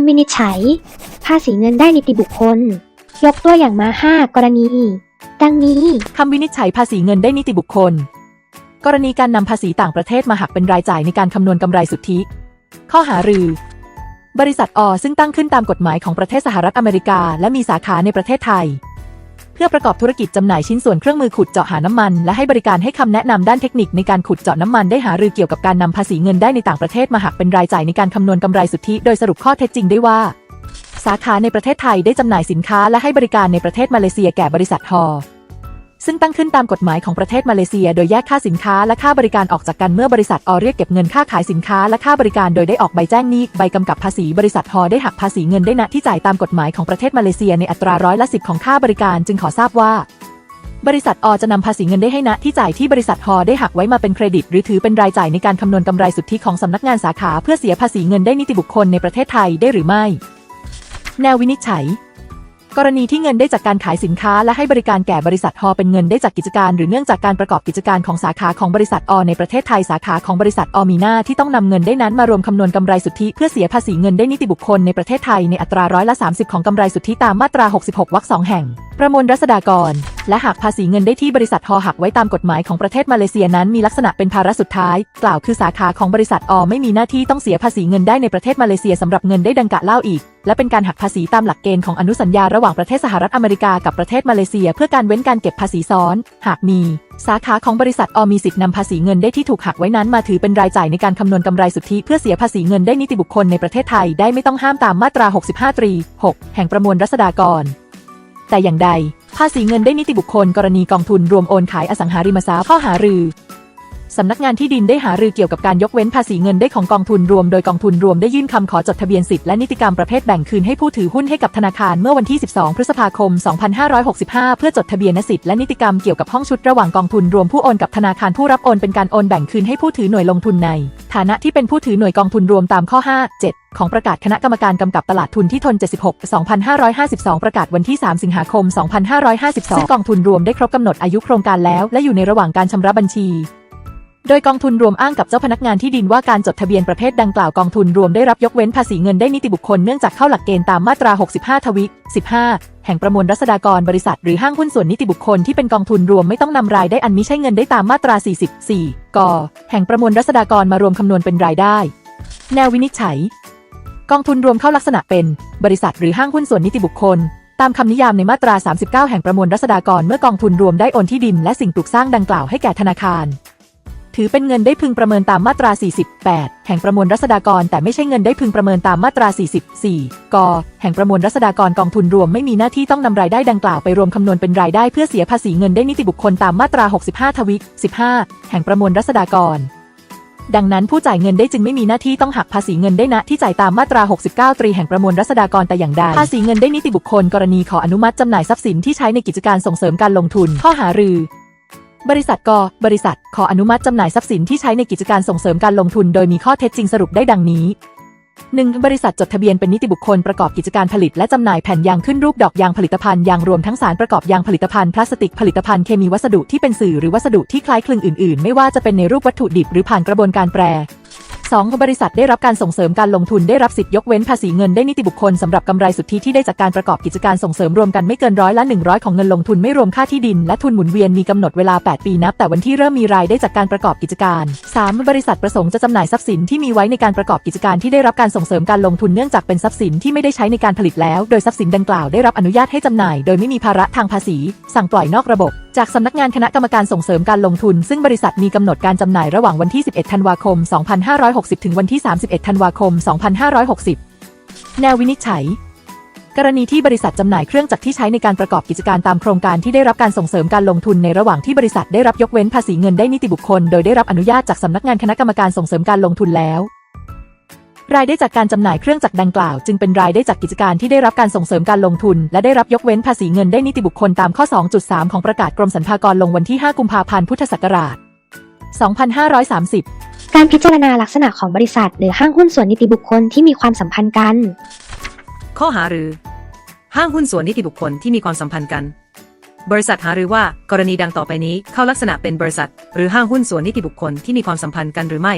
ำวินิจฉัย ภาษีเงินได้นิติบุคคล ยกตัวอย่างมา 5 กรณี ดังนี้ คำวินิจฉัยภาษีเงินได้นิติบุคคล กรณีการนำภาษีต่างประเทศมาหักเป็นรายจ่ายในการคำนวณกำไรสุทธิ ข้อหารือบริษัทอซึ่งตั้งขึ้นตามกฎหมายของประเทศสหรัฐอเมริกา และมีสาขาในประเทศไทย เพื่อประกอบธุรกิจจำหน่ายชิ้นส่วนเครื่องมือขุดเจาะหาน้ำมัน และให้บริการให้คำแนะนำด้านเทคนิคในการขุดเจาะน้ำมันได้หารือเกี่ยวกับการนำภาษีเงินได้ในต่างประเทศมาหักเป็นรายจ่ายในการคำนวณกำไรสุทธิ โดยสรุปข้อเท็จจริงได้ว่า สาขาในประเทศไทยได้จำหน่ายสินค้าและให้บริการในประเทศมาเลเซียแก่บริษัทฮอ ซึ่งตั้งขึ้นตามกฎหมายของประเทศมาเลเซีย โดยแยกค่าสินค้าและค่าบริการออกจากกันเมื่อบริษัทอเรียกเก็บเงินค่าขายสินค้าและค่าบริการโดยได้ออกใบแจ้งหนี้ใบกำกับภาษีบริษัทฮอได้หักภาษีเงินได้ณที่จ่ายตามกฎหมายของประเทศมาเลเซียในอัตราร้อยละสิบของค่าบริการจึงขอทราบว่าบริษัทอจะนำภาษีเงินได้ให้ณที่จ่ายที่บริษัทฮอได้หักไว้มาเป็นเครดิต หรือถือเป็นรายจ่ายในการคำนวณกำไรสุทธิของสำนักงานสาขาเพื่อเสียภาษีเงินได้นิติบุคคลในประเทศไทยได้หรือไม่ แนววินิจฉัย กรณีที่เงินได้จากการขายสินค้าและให้บริการแก่บริษัทฮอเป็นเงินได้จากกิจการ หรือเนื่องจากการประกอบกิจการของสาขาของบริษัทอในประเทศไทยสาขาของบริษัทอมีหน้าที่ต้องนำเงินได้นั้นมารวมคำนวณกำไรสุทธิเพื่อเสียภาษีเงินได้นิติบุคคลในประเทศไทยในอัตราร้อยละ30 ของกำไรสุทธิตามมาตรา 66วรรคสองแห่ง ประมวลรัษฎากร และหากภาษีเงินได้ที่บริษัทฮอหักไว้ตามกฎหมายของประเทศมาเลเซียนั้นมีลักษณะเป็นภาระสุดท้าย กล่าวคือสาขาของบริษัทอไม่มีหน้าที่ต้องเสียภาษีเงินได้ในประเทศมาเลเซียสำหรับเงินได้ดังกะเล่าอีก และเป็นการหักภาษีตามหลักเกณฑ์ของอนุสัญญาระหว่างประเทศสหรัฐอเมริกากับประเทศมาเลเซีย เพื่อการเว้นการเก็บภาษีซ้อน หากมีสาขาของบริษัทอมีสิทธิ์นำภาษีเงินได้ที่ถูกหักไว้นั้นมาถือเป็นรายจ่ายในการคำนวณกำไรสุทธิเพื่อเสียภาษีเงินได้นิติบุคคลในประเทศไทยได้ไม่ต้องห้ามตามมาตรา 65ตรี6แห่งประมวลรัษฎากร แต่อย่างใด ภาษีเงินได้นิติบุคคล กรณีกองทุนรวมโอนขายอสังหาริมทรัพย์ข้อหารือ สำนักงานที่ดินได้หารือเกี่ยวกับการยกเว้นภาษีเงินได้ของกองทุนรวม โดยกองทุนรวมได้ยื่นคำขอจดทะเบียนสิทธิและนิติกรรมประเภทแบ่งคืนให้ผู้ถือหุ้นให้กับธนาคารเมื่อวันที่ 12 พฤษภาคม 2565 เพื่อจดทะเบียนสิทธิและนิติกรรมเกี่ยวกับห้องชุดระหว่างกองทุนรวมผู้โอนกับธนาคารผู้รับโอนเป็นการโอนแบ่งคืนให้ผู้ถือหน่วยลงทุนใน ฐานะที่เป็นผู้ถือหน่วยกองทุนรวมตามข้อ 5 7ของประกาศคณะกรรมการกำกับตลาดทุนที่ทน 76 2552 ประกาศวันที่ 3 สิงหาคม 2552 ซึ่งกองทุนรวมได้ครบกำหนดอายุโครงการแล้ว และอยู่ในระหว่างการชำระบัญชี โดยกองทุนรวมอ้างกับเจ้าพนักงานที่ดินว่าการจดทะเบียนประเภทดังกล่าวกองทุนรวมได้รับยกเว้นภาษีเงินได้นิติบุคคลเนื่องจากเข้าหลักเกณฑ์ตามมาตรา 65 ทวิ 15 แห่งประมวลรัษฎากรบริษัท หรือห้างหุ้นส่วนนิติบุคคลที่เป็นกองทุนรวมไม่ต้องนำรายได้อันมิใช่เงินได้ตามมาตรา 44 ก แห่งประมวลรัษฎากรมารวมคำนวณเป็นรายได้ แนววินิจฉัย กองทุนรวมเข้าลักษณะเป็น บริษัทหรือห้างหุ้นส่วนนิติบุคคลตามคำนิยามในมาตรา 39 แห่งประมวลรัษฎากรเมื่อกองทุนรวมได้โอนที่ดินและสิ่งปลูกสร้างดังกล่าวให้แก่ธนาคาร ถือเป็นเงินได้พึงประเมินตามมาตรา 48 แห่งประมวลรัษฎากร แต่ไม่ใช่เงินได้พึงประเมินตามมาตรา 44 ก แห่งประมวลรัษฎากรกองทุนรวมไม่มีหน้าที่ต้องนำรายได้ดังกล่าวไปรวมคำนวณเป็นรายได้เพื่อเสียภาษีเงินได้นิติบุคคลตามมาตรา 65 ทวิ 15 แห่งประมวลรัษฎากรดังนั้นผู้จ่ายเงินได้จึงไม่มีหน้าที่ต้องหักภาษีเงินได้ณที่จ่ายตามมาตรา 69 ตรีแห่งประมวลรัษฎากรแต่อย่างใด ภาษีเงินได้นิติบุคคลกรณีขออนุมัติจำหน่ายทรัพย์สินที่ใช้ในกิจการส่งเสริมการลงทุน ข้อหารือ บริษัทกบริษัท ขออนุมัติจำหน่ายทรัพย์สินที่ใช้ในกิจการส่งเสริมการลงทุน โดยมีข้อเท็จจริงสรุปได้ดังนี้ 1. บริษัทจดทะเบียนเป็นนิติบุคคลประกอบกิจการผลิต และจำหน่ายแผ่นยางขึ้นรูปดอกยางผลิตภัณฑ์ยางรวมทั้งสารประกอบยางผลิตภัณฑ์พลาสติกผลิตภัณฑ์เคมีวัสดุที่เป็นสื่อหรือวัสดุที่คล้ายคลึงอื่น ๆ ไม่ว่าจะเป็นในรูปวัตถุดิบหรือผ่านกระบวนการแปร 2. บริษัทได้รับการส่งเสริมการลงทุนได้รับสิทธิยกเว้นภาษีเงินได้นิติบุคคลสำหรับกำไรสุทธิที่ได้จากการประกอบกิจการส่งเสริมรวมกันไม่เกินร้อยละ100 ของเงินลงทุนไม่รวมค่าที่ดิน และทุนหมุนเวียนมีกำหนดเวลา 8 ปีนับ แต่วันที่เริ่มมีรายได้จากการประกอบกิจการ 3. บริษัทประสงค์จะจำหน่ายทรัพย์สินที่มีไว้ในการประกอบกิจการที่ได้รับการส่งเสริมการลงทุนเนื่องจากเป็นทรัพย์สินที่ไม่ได้ใช้ในการผลิตแล้ว โดยทรัพย์สินดังกล่าวได้รับอนุญาตให้จำหน่ายโดยไม่มีภาระทางภาษี สั่งปล่อยนอกระบบจากสำนักงานคณะกรรมการส่งเสริมการลงทุน ซึ่งบริษัทมีกำหนดการจำหน่ายระหว่างวันที่ 11 ธันวาคม 2560ถึงวันที่ 31 ธันวาคม 2560 แนววินิจฉัย กรณีที่บริษัทจำหน่ายเครื่องจักรที่ใช้ในการประกอบกิจการตามโครงการที่ได้รับการส่งเสริมการลงทุนในระหว่างที่บริษัทได้รับยกเว้นภาษีเงินได้นิติบุคคล โดยได้รับอนุญาตจากสำนักงานคณะกรรมการส่งเสริมการลงทุนแล้วรายได้จากการจำหน่ายเครื่องจักรดังกล่าวจึงเป็นรายได้จากกิจการที่ได้รับการส่งเสริมการลงทุน และได้รับยกเว้นภาษีเงินได้นิติบุคคลตามข้อ 2.3 ของประกาศกรมสรรพากรลงวันที่ 5 กุมภาพันธ์ พุทธศักราช 2530 การพิจารณาลักษณะของบริษัท หรือห้างหุ้นส่วนนิติบุคคลที่มีความสัมพันธ์กัน ข้อหารือ ห้างหุ้นส่วนนิติบุคคลที่มีความสัมพันธ์กัน บริษัทหารือว่ากรณีดังต่อไปนี้เข้าลักษณะเป็นบริษัท หรือห้างหุ้นส่วนนิติบุคคลที่มีความสัมพันธ์กันหรือไม่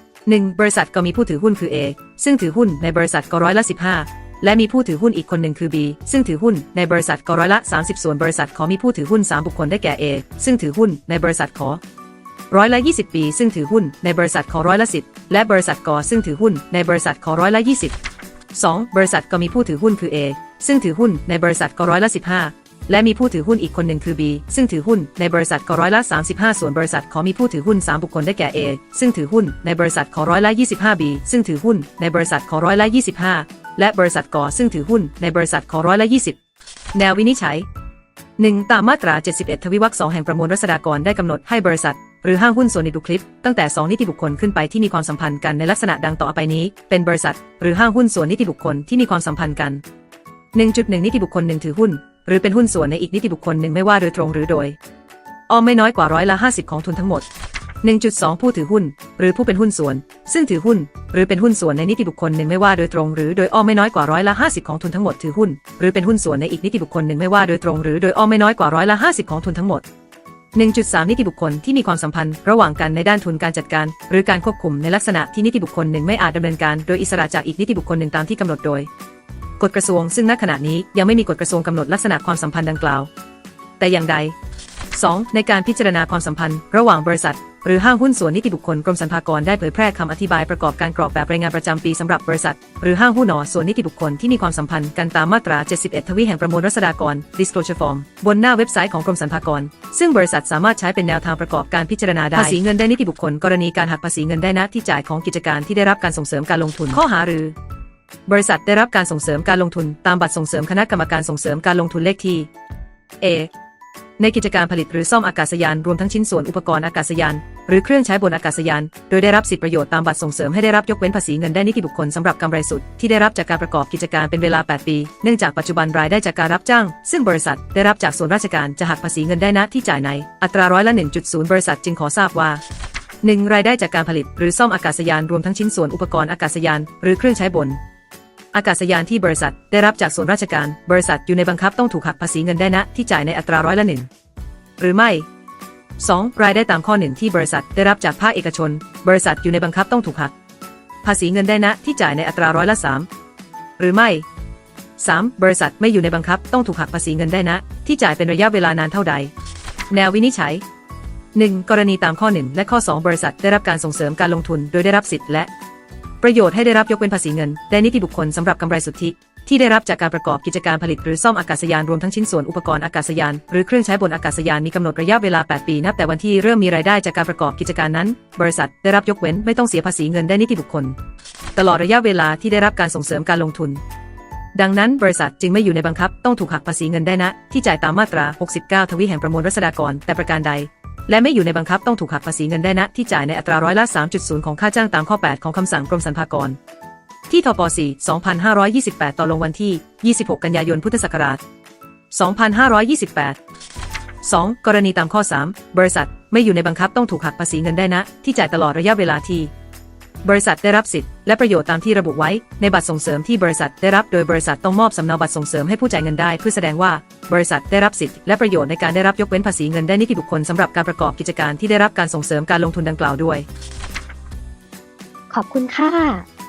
1. บริษัทก็มีผู้ถือหุ้นคือ A ซึ่งถือหุ้นในบริษัทก็ร้อยละ 15 และมีผู้ถือหุ้นอีกคนหนึ่งคือ B ซึ่งถือหุ้นในบริษัทก็ร้อยละ 30 ส่วนบริษัทขอมีผู้ถือหุ้น 3 บุคคลได้แก่ A ซึ่งถือหุ้นในบริษัทขอ ร้อยละ20 ปี ซึ่งถือหุ้นในบริษัทขอร้อยละ10 และบริษัทกอซึ่งถือหุ้นในบริษัทขอร้อยละ20 2. บริษัทก็มีผู้ถือหุ้นคือ A ซึ่งถือหุ้นในบริษัทก็ร้อยละ15 และมีผู้ถือหุ้นอีกคนหนึ่งคือ B ซึ่งถือหุ้นในบริษัทก็ร้อยละ35 ส่วนบริษัทขอมีผู้ถือหุ้น 3 บุคคลได้แก่ A ซึ่งถือหุ้นในบริษัทขอร้อยละ25 B ซึ่งถือหุ้นในบริษัทขอร้อยละ25 และบริษัทกอซึ่งถือหุ้นในบริษัทขอร้อยละ20 แนววินิจฉัย 1. ตามมาตรา 71 ทวิวรรค2แห่งประมวลรัษฎากรได้กำหนดให้บริษัท หรือห้างหุ้นส่วนในดูคลิป ตั้งแต่ 2 นิติบุคคลขึ้นไปที่มีความสัมพันธ์กันในลักษณะดังต่อไปนี้ เป็นบริษัท หรือห้างหุ้นส่วนนิติบุคคลที่มีความสัมพันธ์กัน 1.1 นิติบุคคลหนึ่งถือหุ้น หรือเป็นหุ้นส่วนในอีกนิติบุคคลหนึ่งไม่ว่าโดยตรงหรือโดยออมไม่น้อยกว่าร้อยละ50 ของทุนทั้งหมด 1.2 ผู้ถือหุ้น หรือผู้เป็นหุ้นส่วน ซึ่งถือหุ้น หรือเป็นหุ้นส่วนในนิติบุคคลหนึ่งไม่ว่าโดยตรง หรือโดยอ้อมไม่น้อยกว่าร้อยละ50 ของทุนทั้งหมดถือหุ้น หรือเป็นหุ้นส่วนในอีกนิติบุคคลหนึ่งไม่ว่าโดยตรง หรือโดยอ้อมไม่น้อยกว่าร้อยละ50 ของทุนทั้งหมด 1.3 นิติบุคคลที่มีความสัมพันธ์ระหว่างกันในด้านทุนการจัดการ หรือการควบคุมในลักษณะที่นิติบุคคลหนึ่งไม่อาจดำเนินการโดยอิสระจากอีกนิติบุคคลหนึ่งตามที่กำหนดโดย กฎกระทรวงซึ่งณขณะนี้ยังไม่มีกฎกระทรวงกำหนดลักษณะความสัมพันธ์ดังกล่าว แต่อย่างใด 2. ในการพิจารณาความสัมพันธ์ ระหว่างบริษัท หรือห้างหุ้นส่วนนิติบุคคลกรมสรรพากรได้เผยแพร่คำอธิบายประกอบการกรอกแบบรายงานประจำปีสำหรับบริษัท หรือห้างหุ้นหนอส่วนนิติบุคคลที่มีความสัมพันธ์กันตามมาตรา 71 ทวีแห่งประมวลรัษฎากร disclosure form บนหน้าเว็บไซต์ของกรมสรรพากร ซึ่งบริษัทสามารถใช้เป็นแนวทางประกอบการพิจารณาได้ภาษีเงินได้นิติบุคคล กรณีการหักภาษีเงินได้นะที่จ่ายของกิจการที่ได้รับการส่งเสริมการลงทุนข้อหารือบริษัทได้รับการส่งเสริมการลงทุนตามบัตรส่งเสริมคณะกรรมการส่งเสริมการลงทุนเลขที่ A ในกิจการผลิตหรือซ่อมอากาศยานรวมทั้งชิ้นส่วนอุปกรณ์อากาศยาน หรือเครื่องใช้บนอากาศยาน โดยได้รับสิทธิประโยชน์ตามบัตรส่งเสริมให้ได้รับยกเว้นภาษีเงินได้นิติบุคคลสำหรับกำไรสุทธิที่ได้รับจากการประกอบกิจการเป็นเวลา 8 ปี เนื่องจากปัจจุบันรายได้จากการรับจ้าง ซึ่งบริษัทได้รับจากส่วนราชการจะหักภาษีเงินได้นะที่จ่ายในอัตราร้อยละ1.0 บริษัทจึงขอทราบว่า 1. รายได้จากการผลิตหรือซ่อมอากาศยานรวมทั้งชิ้นส่วนอุปกรณ์อากาศยาน หรือเครื่องใช้บน อากาศยานที่บริษัทได้รับจากส่วนราชการ บริษัทอยู่ในบังคับต้องถูกหักภาษีเงินได้นะที่จ่ายในอัตราร้อยละหนึ่งหรือไม่ 2. รายได้ตามข้อหนึ่งที่บริษัทได้รับจากภาคเอกชน บริษัทอยู่ในบังคับต้องถูกหัก ภาษีเงินได้นะที่จ่ายในอัตราร้อยละสามหรือไม่ 3. บริษัทไม่อยู่ในบังคับต้องถูกหักภาษีเงินได้นะ ที่จ่ายเป็นระยะเวลานานเท่าใด แนววินิจฉัย 1. กรณีตามข้อ 1 และข้อ 2 บริษัทได้รับการส่งเสริมการลงทุนโดยได้รับสิทธิ์และ ประโยชน์ให้ได้รับยกเว้นภาษีเงินได้นิติบุคคลสำหรับกำไรสุทธิ ที่ได้รับจากการประกอบกิจการผลิตหรือซ่อมอากาศยานรวมทั้งชิ้นส่วนอุปกรณ์อากาศยาน หรือเครื่องใช้บนอากาศยานมีกำหนดระยะเวลา 8 ปี นับแต่วันที่เริ่มมีรายได้จากการประกอบกิจการนั้น บริษัทได้รับยกเว้นไม่ต้องเสียภาษีเงินได้นิติบุคคล ตลอดระยะเวลาที่ได้รับการส่งเสริมการลงทุน ดังนั้นบริษัทจึงไม่อยู่ในบังคับ ต้องถูกหักภาษีเงินได้นะ ที่จ่ายตามมาตรา 69 ทวีแห่งประมวลรัษฎากรแต่ประการใด และไม่อยู่ในบังคับต้องถูกหักภาษีเงินได้นะที่จ่ายในอัตราร้อยละ 3.0 ของค่าจ้างตามข้อ 8 ของคำสั่งกรมสรรพากร ที่ทป4 2528 ต่อลงวันที่ 26 กันยายน พุทธศักราช 2528 2. กรณีตามข้อ 3 บริษัท ไม่อยู่ในบังคับต้องถูกหักภาษีเงินได้นะ ที่จ่ายตลอดระยะเวลาที่ บริษัทได้รับสิทธิ์และประโยชน์ตามที่ระบุไว้ ในบัตรส่งเสริมที่บริษัทได้รับโดยบริษัทต้องมอบสำเนาบัตรส่งเสริมให้ผู้จ่ายเงินได้เพื่อแสดงว่า บริษัทได้รับสิทธิ์และประโยชน์ในการได้รับยกเว้นภาษีเงินได้นิติบุคคลสำหรับการประกอบกิจการที่ได้รับการส่งเสริมการลงทุนดังกล่าวด้วย ขอบคุณค่ะ